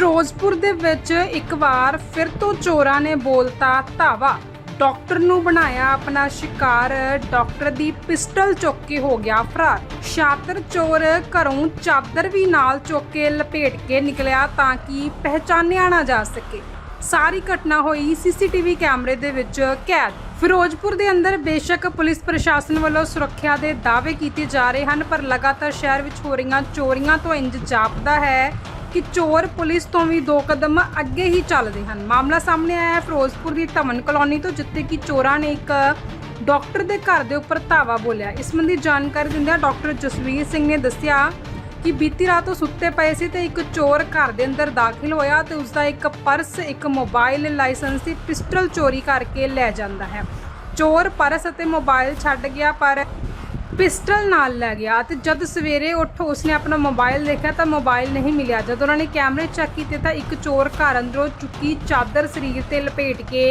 ਫਿਰੋਜ਼ਪੁਰ ਦੇ ਵਿੱਚ ਇੱਕ ਵਾਰ ਫਿਰ ਤੋਂ ਚੋਰਾਂ ਨੇ ਬੋਲਤਾ ਧਾਵਾ। ਡਾਕਟਰ ਨੂੰ ਬਣਾਇਆ ਆਪਣਾ ਸ਼ਿਕਾਰ, ਡਾਕਟਰ ਦੀ ਪਿਸਟਲ ਚੁੱਕ ਕੇ ਹੋ ਗਿਆ ਫਰਾਰ। ਸ਼ਾਤਰ ਚੋਰ ਘਰੋਂ ਚਾਦਰ ਵੀ ਨਾਲ ਚੁੱਕ ਕੇ ਲਪੇਟ ਕੇ ਨਿਕਲਿਆ ਤਾਂ ਕਿ ਪਹਿਚਾਨਿਆ ਨਾ ਜਾ ਸਕੇ। ਸਾਰੀ ਘਟਨਾ ਹੋਈ ਸੀਸੀਟੀਵੀ ਕੈਮਰੇ ਦੇ ਵਿੱਚ ਕੈਦ। ਫਿਰੋਜ਼ਪੁਰ ਦੇ ਅੰਦਰ ਬੇਸ਼ੱਕ ਪੁਲਿਸ ਪ੍ਰਸ਼ਾਸਨ ਵੱਲੋਂ ਸੁਰੱਖਿਆ ਦੇ ਦਾਅਵੇ ਕੀਤੇ ਜਾ ਰਹੇ ਹਨ, ਪਰ ਲਗਾਤਾਰ ਸ਼ਹਿਰ ਵਿੱਚ ਹੋ ਰਹੀਆਂ ਚੋਰੀਆਂ ਤੋਂ ਇੰਜ ਜਾਪਦਾ ਹੈ ਕਿ ਚੋਰ ਪੁਲਿਸ ਤੋਂ ਵੀ ਦੋ ਕਦਮ ਅੱਗੇ ਹੀ ਚੱਲਦੇ ਹਨ। ਮਾਮਲਾ ਸਾਹਮਣੇ ਆਇਆ ਹੈ ਫਿਰੋਜ਼ਪੁਰ ਦੀ ਧਮਨ ਕਲੋਨੀ ਤੋਂ, ਜਿੱਥੇ ਕਿ ਚੋਰਾਂ ਨੇ ਇੱਕ ਡਾਕਟਰ ਦੇ ਘਰ ਦੇ ਉੱਪਰ ਧਾਵਾ ਬੋਲਿਆ। ਇਸ ਸੰਬੰਧੀ ਜਾਣਕਾਰੀ ਦਿੰਦਿਆਂ ਡਾਕਟਰ ਜਸਵੀਰ ਸਿੰਘ ਨੇ ਦੱਸਿਆ ਕਿ ਬੀਤੀ ਰਾਤ ਉਹ ਸੁੱਤੇ ਪਏ ਸੀ ਤੇ ਇੱਕ ਚੋਰ ਘਰ ਦੇ ਅੰਦਰ ਦਾਖਲ ਹੋਇਆ ਤੇ ਉਸ ਦਾ ਇੱਕ ਪਰਸ, ਇੱਕ ਮੋਬਾਈਲ ਲਾਇਸੈਂਸੀ ਪਿਸਟਲ ਚੋਰੀ ਕਰਕੇ ਲੈ ਜਾਂਦਾ ਹੈ। ਚੋਰ ਪਰਸ ਅਤੇ ਮੋਬਾਈਲ ਛੱਡ ਗਿਆ, ਪਰ ਪਿਸਟਲ ਨਾਲ ਲੈ ਗਿਆ ਤੇ ਜਦ ਸਵੇਰੇ ਉੱਠ ਉਸਨੇ ਆਪਣਾ ਮੋਬਾਈਲ ਦੇਖਿਆ ਤਾਂ ਮੋਬਾਈਲ ਨਹੀਂ ਮਿਲਿਆ। ਜਦ ਉਹਨਾਂ ਨੇ ਕੈਮਰੇ ਚੈੱਕ ਕੀਤੇ ਤਾਂ ਇੱਕ ਚੋਰ ਘਰ ਅੰਦਰੋਂ ਚੁੱਕੀ ਚਾਦਰ ਸਰੀਰ ਤੇ ਲਪੇਟ ਕੇ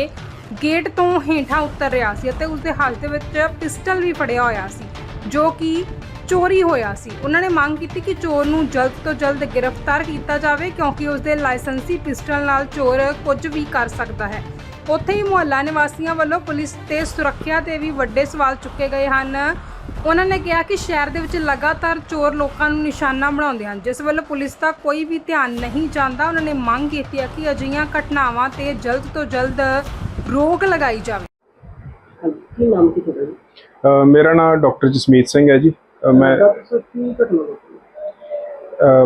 ਗੇਟ ਤੋਂ ਹੇਠਾਂ ਉਤਰ ਰਿਹਾ ਸੀ ਅਤੇ ਉਸਦੇ ਹੱਥ ਦੇ ਵਿੱਚ ਪਿਸਟਲ ਵੀ ਫੜਿਆ ਹੋਇਆ ਸੀ, ਜੋ ਕਿ ਚੋਰੀ ਹੋਇਆ ਸੀ। ਉਹਨਾਂ ਨੇ ਮੰਗ ਕੀਤੀ ਕਿ ਚੋਰ ਨੂੰ ਜਲਦ ਤੋਂ ਜਲਦ ਗ੍ਰਿਫਤਾਰ ਕੀਤਾ ਜਾਵੇ ਕਿਉਂਕਿ ਉਸਦੇ ਲਾਇਸੈਂਸੀ ਪਿਸਟਲ ਨਾਲ ਚੋਰ ਕੁਝ ਵੀ ਕਰ ਸਕਦਾ ਹੈ। ਉੱਥੇ ਹੀ ਮੁਹੱਲਾ ਨਿਵਾਸੀਆਂ ਵੱਲੋਂ ਪੁਲਿਸ ਤੇ ਸੁਰੱਖਿਆ ਤੇ ਵੀ ਵੱਡੇ ਸਵਾਲ ਚੁੱਕੇ ਗਏ ਹਨ। ਉਹਨਾਂ ਨੇ ਕਿਹਾ ਕਿ ਸ਼ਹਿਰ ਦੇ ਵਿੱਚ ਲਗਾਤਾਰ ਚੋਰ ਲੋਕਾਂ ਨੂੰ ਨਿਸ਼ਾਨਾ ਬਣਾਉਂਦੇ ਹਨ ਜਿਸ ਵੱਲੋਂ ਪੁਲਿਸ ਦਾ ਕੋਈ ਵੀ ਧਿਆਨ ਨਹੀਂ ਜਾਂਦਾ। ਉਹਨਾਂ ਨੇ ਮੰਗ ਕੀਤੀ ਹੈ ਕਿ ਅਜਿਹੀਆਂ ਘਟਨਾਵਾਂ ਤੇ ਜਲਦ ਤੋਂ ਜਲਦ ਰੋਕ ਲਗਾਈ ਜਾਵੇ। ਹਾਂਜੀ, ਕੀ ਨਾਮ ਕੀ ਤੁਹਾਡਾ ਜੀ? ਅ, ਮੇਰਾ ਨਾਮ ਡਾਕਟਰ ਜਸਮੀਤ ਸਿੰਘ ਹੈ ਜੀ। ਅ, ਮੈਂ ਡਾਕਟਰ ਸਾਹਿਬ ਕੀ ਘਟਨਾ ਵਾਪਰੀ?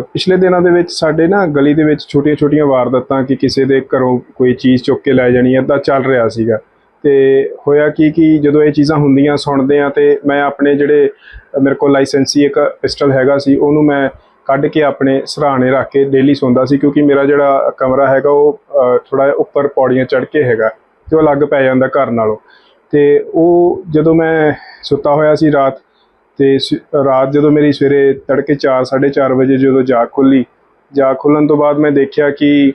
ਅ, ਪਿਛਲੇ ਦਿਨਾਂ ਦੇ ਵਿੱਚ ਸਾਡੇ ਨਾ ਗਲੀ ਦੇ ਵਿੱਚ ਛੋਟੀਆਂ-ਛੋਟੀਆਂ ਵਾਰਦਾਤਾਂ ਕਿ ਕਿਸੇ ਦੇ ਘਰੋਂ ਕੋਈ ਚੀਜ਼ ਚੁੱਕ ਕੇ ਲੈ ਜਾਣੀ ਏਦਾਂ ਚੱਲ ਰਿਹਾ ਸੀਗਾ। ਤੇ ਹੋਇਆ ਕੀ ਕਿ ਜਦੋਂ ਇਹ ਚੀਜ਼ਾਂ ਹੁੰਦੀਆਂ, ਸੁਣਦੇ ਆ ਤੇ ਮੈਂ ਆਪਣੇ ਜਿਹੜੇ, ਮੇਰੇ ਕੋਲ ਲਾਇਸੈਂਸੀ ਇੱਕ ਪਿਸਟਲ ਹੈਗਾ ਸੀ, ਉਹਨੂੰ ਮੈਂ ਕੱਢ ਕੇ ਆਪਣੇ ਸਰਾਣੇ ਰੱਖ ਕੇ ਡੇਲੀ ਸੌਂਦਾ ਸੀ ਕਿਉਂਕਿ ਮੇਰਾ ਜਿਹੜਾ ਕਮਰਾ ਹੈਗਾ ਉਹ ਥੋੜਾ ਜਿਹਾ ਉੱਪਰ ਪੌੜੀਆਂ ਚੜ੍ਹ ਕੇ ਹੈਗਾ ਤੇ ਉਹ ਅਲੱਗ ਪੈ ਜਾਂਦਾ ਘਰ ਨਾਲੋਂ। ਤੇ ਉਹ ਜਦੋਂ ਮੈਂ ਸੁੱਤਾ ਹੋਇਆ ਸੀ ਰਾਤ ਤੇ ਸ- ਰਾਤ ਜਦੋਂ ਮੇਰੀ ਸਵੇਰੇ ਤੜਕੇ 4 4:30 ਵਜੇ ਜਦੋਂ ਜਾਗ ਖੁੱਲੀ, ਜਾਗ ਖੁੱਲਣ ਤੋਂ ਬਾਅਦ ਮੈਂ ਦੇਖਿਆ ਕਿ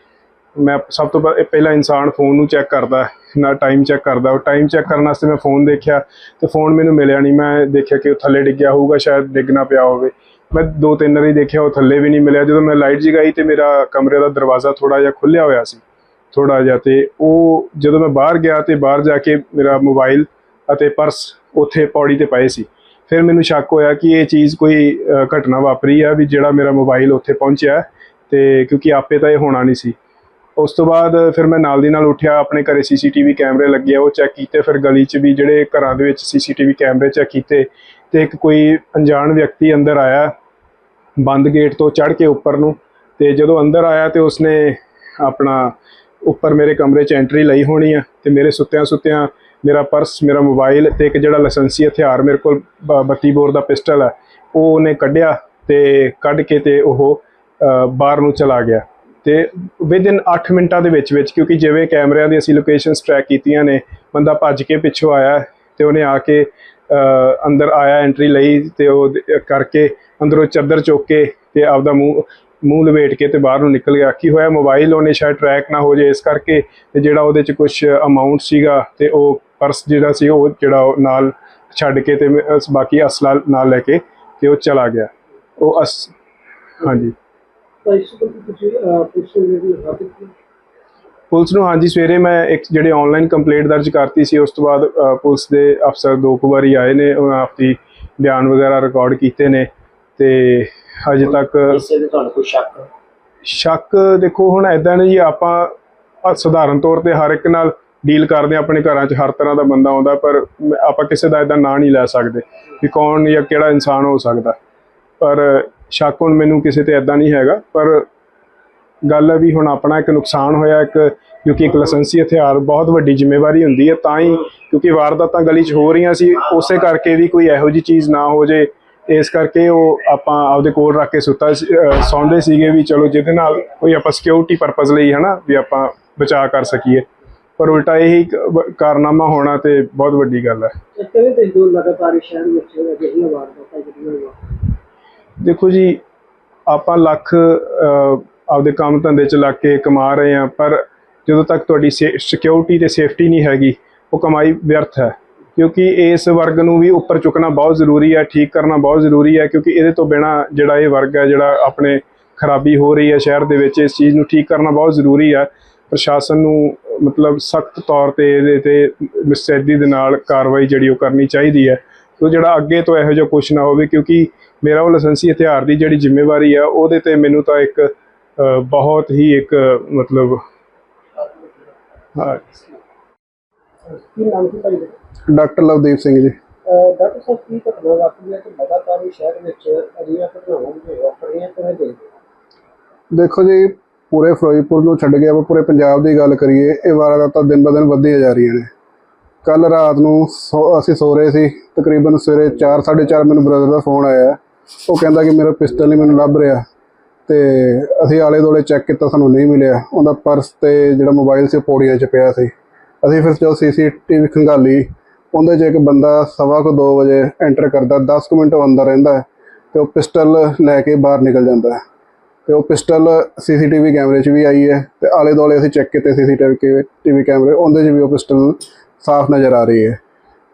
ਮੈਂ ਸਭ ਤੋਂ ਪਹਿ- ਪਹਿਲਾ ਇਨਸਾਨ ਫੋਨ ਨੂੰ ਚੈੱਕ ਕਰਦਾ, ਨਾ ਟਾਈਮ ਚੈੱਕ ਕਰਦਾ। ਉਹ ਟਾਈਮ ਚੈੱਕ ਕਰਨ ਵਾਸਤੇ ਮੈਂ ਫੋਨ ਦੇਖਿਆ ਤੇ ਫੋਨ ਮੈਨੂੰ ਮਿਲਿਆ ਨਹੀਂ ਮੈਂ ਦੇਖਿਆ ਕਿ ਉਹ ਥੱਲੇ ਡਿੱਗਿਆ ਹੋਊਗਾ, ਸ਼ਾਇਦ ਡਿੱਗਣਾ ਪਿਆ ਹੋਵੇ। ਮੈਂ ਦੋ ਤਿੰਨ ਵਾਰੀ ਦੇਖਿਆ, ਉਹ ਥੱਲੇ ਵੀ ਨਹੀਂ ਮਿਲਿਆ। ਜਦੋਂ ਮੈਂ ਲਾਈਟ ਜਗਾਈ ਤੇ ਮੇਰਾ ਕਮਰੇ ਦਾ ਦਰਵਾਜ਼ਾ ਥੋੜਾ ਜਿਹਾ ਖੁੱਲਿਆ ਹੋਇਆ ਸੀ ਥੋੜਾ ਜਿਹਾ ਤੇ ਉਹ ਜਦੋਂ ਮੈਂ ਬਾਹਰ ਗਿਆ ਤੇ ਬਾਹਰ ਜਾ ਕੇ ਮੇਰਾ ਮੋਬਾਈਲ ਅਤੇ ਪਰਸ ਉੱਥੇ ਪੌੜੀ ਤੇ ਪਏ ਸੀ। ਫਿਰ ਮੈਨੂੰ ਸ਼ੱਕ ਹੋਇਆ ਕਿ ਇਹ ਚੀਜ਼ ਕੋਈ ਘਟਨਾ ਵਾਪਰੀ ਆ ਵੀ ਜਿਹੜਾ ਮੇਰਾ ਮੋਬਾਈਲ ਉੱਥੇ ਪਹੁੰਚਿਆ ਹੈ ਤੇ ਕਿਉਂਕਿ ਆਪੇ ਤਾਂ ਇਹ ਹੋਣਾ ਨਹੀਂ ਸੀ। ਉਸ ਤੋਂ ਬਾਅਦ ਫਿਰ ਮੈਂ ਨਾਲ ਦੀ ਨਾਲ ਉੱਠਿਆ, ਆਪਣੇ ਘਰੇ ਸੀਸੀਟੀਵੀ ਕੈਮਰੇ ਲੱਗੇ ਆ, ਉਹ ਚੈੱਕ ਕੀਤੇ, ਫਿਰ ਗਲੀ 'ਚ ਵੀ ਜਿਹੜੇ ਘਰਾਂ ਦੇ ਵਿੱਚ ਸੀਸੀਟੀਵੀ ਕੈਮਰੇ ਚੈੱਕ ਕੀਤੇ ਤੇ ਇੱਕ ਕੋਈ ਅਣਜਾਣ ਵਿਅਕਤੀ ਅੰਦਰ ਆਇਆ ਬੰਦ ਗੇਟ ਤੋਂ ਚੜ੍ਹ ਕੇ ਉੱਪਰ ਨੂੰ ਤੇ ਜਦੋਂ ਅੰਦਰ ਆਇਆ ਤੇ ਉਸਨੇ ਆਪਣਾ ਉੱਪਰ ਮੇਰੇ ਕਮਰੇ 'ਚ ਐਂਟਰੀ ਲਈ ਹੋਣੀ ਆ ਤੇ ਮੇਰੇ ਸੁੱਤਿਆਂ ਸੁੱਤਿਆਂ ਮੇਰਾ ਪਰਸ, ਮੇਰਾ ਮੋਬਾਈਲ ਤੇ ਇੱਕ ਜਿਹੜਾ ਲਾਇਸੈਂਸੀ ਹਥਿਆਰ ਮੇਰੇ ਕੋਲ ਬ- 32 ਬੋਰ ਦਾ ਪਿਸਟਲ ਹੈ ਉਹ ਉਹਨੇ ਕੱਢਿਆ ਤੇ ਕੱਢ ਕੇ ਤੇ ਉਹ ਬਾਹਰ ਨੂੰ ਚਲਾ ਗਿਆ। ਤੇ ਵਿਦਿਨ 8 ਮਿੰਟਾਂ ਦੇ ਵਿੱਚ ਵਿੱਚ, ਕਿਉਂਕਿ ਜਿਵੇਂ ਕੈਮਰਿਆਂ ਦੀ ਅਸੀਂ ਲੋਕੇਸ਼ਨਸ ਟਰੈਕ ਕੀਤੀਆਂ ਨੇ, ਬੰਦਾ ਭੱਜ ਕੇ ਪਿੱਛੋਂ ਆਇਆ ਤੇ ਉਹਨੇ ਆ ਕੇ ਅੰਦਰ ਆਇਆ ਐਂਟਰੀ ਲਈ ਤੇ ਉਹ ਕਰਕੇ ਅੰਦਰੋਂ ਚਾਦਰ ਚੁੱਕ ਕੇ ਤੇ ਆਪਦਾ ਮੂੰਹ ਮੂੰਹ ਲਵੇਟ ਕੇ ਤੇ ਬਾਹਰ ਨੂੰ ਨਿਕਲ ਗਿਆ। ਕੀ ਹੋਇਆ ਮੋਬਾਈਲ ਉਹਨੇ ਸ਼ਾਇਦ ਟਰੈਕ ਨਾ ਹੋ ਜਾਏ ਇਸ ਕਰਕੇ ਤੇ ਜਿਹੜਾ ਉਹਦੇ ਚ ਕੁਝ ਅਮਾਉਂਟ ਸੀਗਾ ਤੇ ਉਹ ਪਰਸ ਜਿਹੜਾ ਸੀ ਉਹ ਜਿਹੜਾ ਉਹ ਨਾਲ ਛੱਡ ਕੇ ਤੇ ਬਾਕੀ ਅਸਲਾ ਨਾਲ ਲੈ ਕੇ ਤੇ ਉਹ ਚਲਾ ਗਿਆ। ਉਹ ਅਸ, ਹਾਂਜੀ। ਤਾਂ ਇਸ ਤੋਂ ਤੁਸੀਂ ਅਹ, ਪੁਲਿਸ ਨੂੰ ਜਿਹੜੀ ਹੱਥ ਕੀਤੀ ਪੁਲਿਸ ਨੂੰ ਹਾਂਜੀ ਸਵੇਰੇ ਮੈਂ ਇੱਕ ਜਿਹੜੇ ਆਨਲਾਈਨ ਕੰਪਲੇਂਟ ਦਰਜ ਕਰਤੀ ਸੀ ਉਸ ਤੋਂ ਬਾਅਦ ਪੁਲਿਸ ਦੇ ਅਫਸਰ ਦੋ ਕੁ ਵਾਰੀ ਆਏ ਨੇ ਉਹਨਾਂ ਆਪਦੀ ਬਿਆਨ ਵਗੈਰਾ ਰਿਕਾਰਡ ਕੀਤੇ ਨੇ ਤੇ ਅਜੇ ਤੱਕ ਇਸੇ ਦੇ ਤੁਹਾਨੂੰ ਕੋਈ ਸ਼ੱਕ? ਸ਼ੱਕ ਦੇਖੋ ਹੁਣ ਐਦਾਂ ਨੇ ਜੀ ਆਪਾਂ ਸਧਾਰਨ ਤੌਰ ਤੇ ਹਰ ਇੱਕ ਨਾਲ ਡੀਲ ਕਰਦੇ ਹਾਂ ਆਪਣੇ ਘਰਾਂ 'ਚ ਹਰ ਤਰ੍ਹਾਂ ਦਾ ਬੰਦਾ ਆਉਂਦਾ ਪਰ ਆਪਾਂ ਕਿਸੇ ਦਾ ਐਦਾਂ ਨਾਂ ਨਹੀਂ ਲੈ ਸਕਦੇ ਵੀ ਕੌਣ ਜਾਂ ਕਿਹੜਾ ਇਨਸਾਨ ਹੋ ਸਕਦਾ। ਪਰ ਸ਼ੱਕ ਹੁਣ ਮੈਨੂੰ ਕਿਸੇ ਤੇ ਐਦਾਂ ਨਹੀਂ ਹੈਗਾ, ਪਰ ਗੱਲ ਹੈ ਵੀ ਹੁਣ ਆਪਣਾ ਇੱਕ ਨੁਕਸਾਨ ਹੋਇਆ, ਇੱਕ ਕਿਉਂਕਿ ਇੱਕ ਲਾਇਸੈਂਸੀ ਹਥਿਆਰ ਬਹੁਤ ਵੱਡੀ ਜ਼ਿੰਮੇਵਾਰੀ ਹੁੰਦੀ ਹੈ, ਤਾਂ ਹੀ ਕਿਉਂਕਿ ਵਾਰਦਾਤਾਂ ਗਲੀ 'ਚ ਹੋ ਰਹੀਆਂ ਸੀ, ਉਸੇ ਕਰਕੇ ਵੀ ਕੋਈ ਇਹੋ ਜੀ ਚੀਜ਼ ਨਾ ਹੋ ਜੇ, ਇਸ ਕਰਕੇ ਉਹ ਆਪਾਂ ਆਪਦੇ ਕੋਲ ਰੱਖ ਕੇ ਸੁੱਤਾ ਸੀ- ਸੌਂਦੇ ਸੀਗੇ ਵੀ ਚਲੋ ਜਿਹਦੇ ਨਾਲ ਕੋਈ ਆਪਾਂ ਸਿਕਿਉਰਿਟੀ ਪਰਪਸ ਲਈ ਹਨਾ, ਵੀ ਆਪਾਂ ਬਚਾਅ ਕਰ ਸਕੀਏ। ਪਰ ਉਲਟਾ ਇਹੀ ਕਾਰਨਾਮਾ ਹੋਣਾ ਤੇ ਬਹੁਤ ਵੱਡੀ ਗੱਲ ਹੈ। ਕਿਵੇਂ ਤੇ ਦੋ ਲਗਾਤਾਰ ਸ਼ਹਿਰ ਵਿੱਚ ਅਜਿਹੀਆਂ ਵਾਰਦਾਤਾਂ, ਜਿਹੜੀਆਂ ਦੇਖੋ ਜੀ, ਆਪਾਂ ਲੱਖ ਆਪਦੇ ਕੰਮ ਧੰਦੇ ਚ ਲੱਗ ਕੇ ਕਮਾ ਰਹੇ ਆ ਪਰ ਜਦੋਂ ਤੱਕ ਤੁਹਾਡੀ ਸਿਕਿਉਰਿਟੀ ਤੇ ਸੇਫਟੀ ਨਹੀਂ ਹੈਗੀ, ਉਹ ਕਮਾਈ ਵਿਅਰਥ ਹੈ। ਕਿਉਂਕਿ ਇਸ ਵਰਗ ਨੂੰ ਵੀ ਉੱਪਰ ਚੁੱਕਣਾ ਬਹੁਤ ਜ਼ਰੂਰੀ ਹੈ, ਠੀਕ ਕਰਨਾ ਬਹੁਤ ਜ਼ਰੂਰੀ ਹੈ, ਕਿਉਂਕਿ ਇਹਦੇ ਤੋਂ ਬਿਨਾ ਜਿਹੜਾ ਇਹ ਵਰਗ ਹੈ, ਜਿਹੜਾ ਆਪਣੇ ਖਰਾਬੀ ਹੋ ਰਹੀ ਹੈ ਸ਼ਹਿਰ ਦੇ ਵਿੱਚ, ਇਸ ਚੀਜ਼ ਨੂੰ ਠੀਕ ਕਰਨਾ ਬਹੁਤ ਜ਼ਰੂਰੀ ਹੈ। ਪ੍ਰਸ਼ਾਸਨ ਨੂੰ ਮਤਲਬ ਸਖਤ ਤੌਰ ਤੇ ਇਹਦੇ ਤੇ ਮੁਸਤੈਦੀ ਦੇ ਨਾਲ ਕਾਰਵਾਈ ਜਿਹੜੀ ਉਹ ਕਰਨੀ ਚਾਹੀਦੀ ਹੈ। ਤੋ ਜਿਹੜਾ ਅੱਗੇ ਤੋਂ ਇਹੋ ਜਿਹਾ ਕੁਝ ਨਾ ਹੋਵੇ, ਕਿਉਂਕਿ ਮੇਰਾ ਉਹ ਲਾਇਸੈਂਸੀ ਹਥਿਆਰ ਦੀ ਜਿਹੜੀ ਜ਼ਿੰਮੇਵਾਰੀ ਆ ਉਹਦੇ ਤੇ ਮੈਨੂੰ ਤਾਂ ਇੱਕ ਬਹੁਤ ਹੀ ਇੱਕ ਮਤਲਬ ਹਾਂ? ਡਾਕਟਰ ਲਵਦੀਪ ਸਿੰਘ ਜੀ ਅਹ ਡਾਕਟਰ ਸਾਹਿਬ ਕੀ ਘਟਨਾ ਵਾਪਰੀ ਹੈ ਕਿ ਲਗਾਤਾਰ ਹੀ ਸ਼ਹਿਰ ਵਿੱਚ ਅਜਿਹੀਆਂ ਘਟਨਾਵਾਂ ਜੋ ਵਾਪਰ ਰਹੀਆਂ ਕਿਵੇਂ ਦੇਖਦੇ ਹੋ? ਦੇਖੋ ਜੀ ਪੂਰੇ ਫਿਰੋਜ਼ਪੁਰ ਨੂੰ ਛੱਡ ਕੇ ਆਪਾਂ ਪੂਰੇ ਪੰਜਾਬ ਦੀ ਗੱਲ ਕਰੀਏ ਇਹ ਵਾਰਦਾਤਾਂ ਦਿਨ ਬ ਦਿਨ ਵੱਧਦੀਆਂ ਜਾ ਰਹੀਆਂ ਨੇ ਕੱਲ ਰਾਤ ਨੂੰ ਅਸੀਂ ਸੋ ਰਹੇ ਸੀ ਤਕਰੀਬਨ ਸਵੇਰੇ 4 4:30 ਮੈਨੂੰ ਬ੍ਰਦਰ ਦਾ ਫੋਨ ਆਇਆ ਉਹ ਕਹਿੰਦਾ ਕਿ ਮੇਰਾ ਪਿਸਟਲ ਨਹੀਂ ਮੈਨੂੰ ਲੱਭ ਰਿਹਾ ਤੇ ਅਸੀਂ ਆਲੇ ਦੋਲੇ ਚੈੱਕ ਕੀਤਾ, ਸਾਨੂੰ ਨਹੀਂ ਮਿਲਿਆ। ਉਹਦਾ ਪਰਸ ਤੇ ਜਿਹੜਾ ਮੋਬਾਈਲ ਸੀ ਉਹ ਪੌੜੀਆਂ 'ਚ ਪਿਆ ਸੀ। ਅਸੀਂ ਫਿਰ ਜਦੋਂ ਸੀਸੀਟੀਵੀ ਖੰਗਾਲੀ ਉਹਦੇ 'ਚ ਇੱਕ ਬੰਦਾ ਸਵਾ ਕੁ 2 ਵਜੇ ਐਂਟਰ ਕਰਦਾ 10 ਕੁ ਮਿੰਟ ਉਹ ਅੰਦਰ ਰਹਿੰਦਾ ਹੈ ਤੇ ਉਹ ਪਿਸਟਲ ਲੈ ਕੇ ਬਾਹਰ ਨਿਕਲ ਜਾਂਦਾ ਹੈ। ਤੇ ਉਹ ਪਿਸਟਲ ਸੀਸੀਟੀਵੀ ਕੈਮਰੇ 'ਚ ਵੀ ਆਈ ਹੈ ਤੇ ਆਲੇ ਦੁਆਲੇ ਅਸੀਂ ਚੈੱਕ ਕੀਤੇ ਸੀਸੀਟੀਵੀ ਟੀਵੀ ਕੈਮਰੇ, ਉਹਦੇ 'ਚ ਵੀ ਉਹ ਪਿਸਟਲ ਸਾਫ਼ ਨਜ਼ਰ ਆ ਰਹੀ ਹੈ।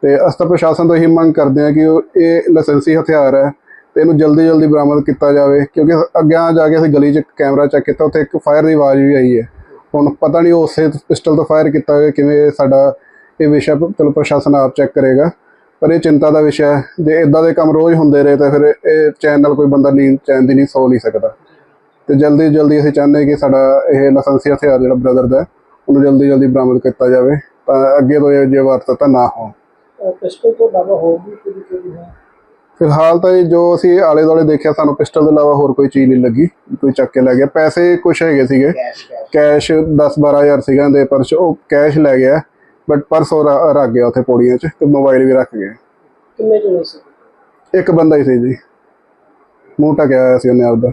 ਤੇ ਅਸੀਂ ਤਾਂ ਪ੍ਰਸ਼ਾਸਨ ਤੋਂ ਇਹੀ ਮੰਗ ਕਰਦੇ ਹਾਂ ਕਿ ਉਹ ਇਹ ਲਾਇਸੈਂਸੀ ਹਥਿਆਰ ਹੈ ਤੇ ਇਹਨੂੰ ਜਲਦੀ ਜਲਦੀ ਬਰਾਮਦ ਕੀਤਾ ਜਾਵੇ, ਕਿਉਂਕਿ ਅੱਗੇ ਜਾ ਕੇ ਅਸੀਂ ਗਲੀ 'ਚ ਕੈਮਰਾ ਚੈੱਕ ਕੀਤਾ, ਉੱਥੇ ਇੱਕ ਫਾਇਰ ਦੀ ਆਵਾਜ਼ ਵੀ ਆਈ ਹੈ। ਹੁਣ ਪਤਾ ਨਹੀਂ ਉਹ ਉਸੇ ਪਿਸਟਲ ਤੋਂ ਫਾਇਰ ਕੀਤਾ ਹੋਇਆ ਕਿਵੇਂ ਸਾਡਾ ਇਹ ਵਿਸ਼ਾ ਚਲੋ ਪ੍ਰਸ਼ਾਸਨ ਆਪ ਚੈੱਕ ਕਰੇਗਾ, ਪਰ ਇਹ ਚਿੰਤਾ ਦਾ ਵਿਸ਼ਾ ਹੈ। ਜੇ ਇਦਾਂ ਦੇ ਕੰਮ ਰੋਜ਼ ਹੁੰਦੇ ਰਹੇ ਤਾਂ ਫਿਰ ਇਹ ਚੈਨ ਨਾਲ ਕੋਈ ਬੰਦਾ ਨੀਂਦ ਚੈਨ ਦੀ ਨਹੀਂ ਸੌ ਨਹੀਂ ਸਕਦਾ। ਤੇ ਜਲਦੀ ਜਲਦੀ ਅਸੀਂ ਚਾਹੁੰਦੇ ਕਿ ਸਾਡਾ ਇਹ ਲਾਇਸੈਂਸੀ ਹਥਿਆਰ ਜਿਹੜਾ ਬ੍ਰਦਰ ਦਾ ਉਹਨੂੰ ਜਲਦੀ ਜਲਦੀ ਬਰਾਮਦ ਕੀਤਾ ਜਾਵੇ, ਤਾਂ ਅੱਗੇ ਤੋਂ ਇਹ ਜੇ ਵਾਰਦਾਤਾਂ ਨਾ ਹੋ ਪਿਸਟਲ ਤੋਂ ਇਲਾਵਾ ਹੋਰ ਵੀ ਕੁਝ ਚੀਜ਼ ਹੈ? ਫਿਲਹਾਲ ਤਾਂ ਇਹ ਜੋ ਅਸੀਂ ਆਲੇ ਦੁਆਲੇ ਦੇਖਿਆ ਸਾਨੂੰ ਪਿਸਟਲ ਤੋਂ ਇਲਾਵਾ ਹੋਰ ਕੋਈ ਚੀਜ਼ ਨਹੀਂ ਲੱਗੀ ਕੋਈ ਚੱਕ ਕੇ ਲੈ ਗਿਆ। ਪੈਸੇ ਕੁਛ ਹੈਗੇ ਸੀਗੇ। ਕੈਸ਼ ਕੈਸ਼ ਕੈਸ਼ 10 12000 ਸੀਗਾ ਦੇ ਪਰਸ ਉਹ ਕੈਸ਼ ਲੈ ਗਿਆ। ਬਟ ਪਰਸ ਉਹ ਰੱਖ ਗਿਆ ਉੱਥੇ ਪੌੜੀਆਂ 'ਚ ਤੇ ਮੋਬਾਈਲ ਵੀ ਰੱਖ ਗਿਆ। ਕਿੰਨੇ ਜਣੇ ਸੀ? ਇੱਕ ਬੰਦਾ ਹੀ ਸੀ ਜੀ। ਮੂੰਹ ਢਕਿਆ ਹੋਇਆ ਸੀ ਉਹਨੇ ਆਪਦਾ।